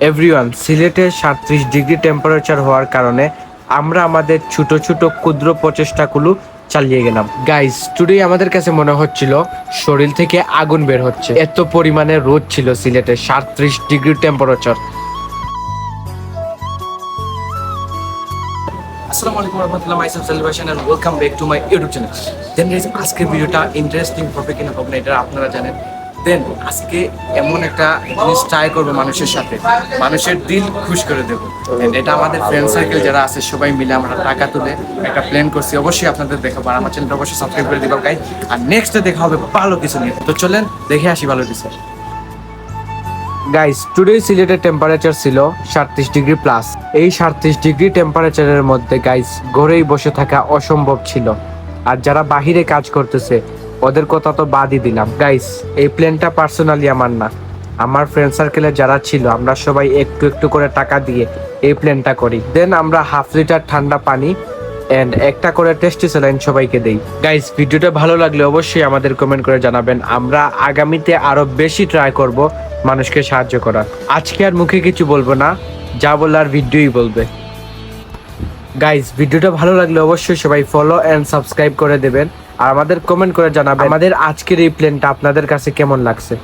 Everyone সিলেটে সাঁত্রিশ degree temperature হওয়ার কারণে আমরা আমাদের ছোট ছোট ক্ষুদ্র প্রচেষ্টাগুলো চালিয়ে গেলাম। গাইস টুডে আমাদের কাছে মনে হচ্ছিল শরীর থেকে আগুন বের হচ্ছে। এত পরিমাণে রোদ ছিল সিলেটে সাঁত্রিশ degree temperature celebration YouTube channel হবে না এটা আপনারা জানেন। দেন, আজকে এমন একটা জিনিস ট্রাই করব মানুষের সাথে। মানুষের দিল খুশ করে দেবো। এটা আমাদের ফ্রেন্ড সার্কেল যারা আছে, সবাই মিলে আমরা টাকা তুলে একটা প্ল্যান করছি। অবশ্যই আপনাদের দেখাবো আর আমার চ্যানেলটা অবশ্যই সাবস্ক্রাইব করে দিবা গাইজ আর নেক্সটে দেখা হবে ভালো কিছু নিয়ে। তো চলেন, দেখে আসি ভালো কিছু। গাইস টুডে সিলেটের টেম্পারেচার ছিল সাতত্রিশ ডিগ্রি প্লাস এই সাতত্রিশ ডিগ্রি টেম্পারেচারের মধ্যে গাইস ঘরেই বসে থাকা অসম্ভব ছিল। আর যারা বাহিরে কাজ করতেছে ওদের কথা তো বাদই দিলাম। গাইস এই প্ল্যানটা পার্সোনালি আমার না। আমার ফ্রেন্ড সার্কেলে যারা ছিল, আমরা সবাই একটু একটু করে টাকা দিয়ে এই প্ল্যানটা করি। দেন আমরা হাফ লিটার ঠান্ডা পানি এন্ড একটা করে টেস্টি স্যালাইন সবাইকে দেই। গাইস ভিডিওটা ভালো লাগলে অবশ্যই আমাদের কমেন্ট করে জানাবেন। আমরা আগামীতে আরও বেশি ট্রাই করব মানুষকে সাহায্য করার। আজকে আর মুখে কিছু বলব না, যা বলার ভিডিওই বলবে। গাইস ভিডিওটা ভালো লাগলে অবশ্যই সবাই ফলো এন্ড সাবস্ক্রাইব করে দেবেন। আর আমাদের কমেন্ট করে জানাবেন আমাদের আজকের এই প্ল্যানটা আপনাদের কাছে কেমন লাগছে?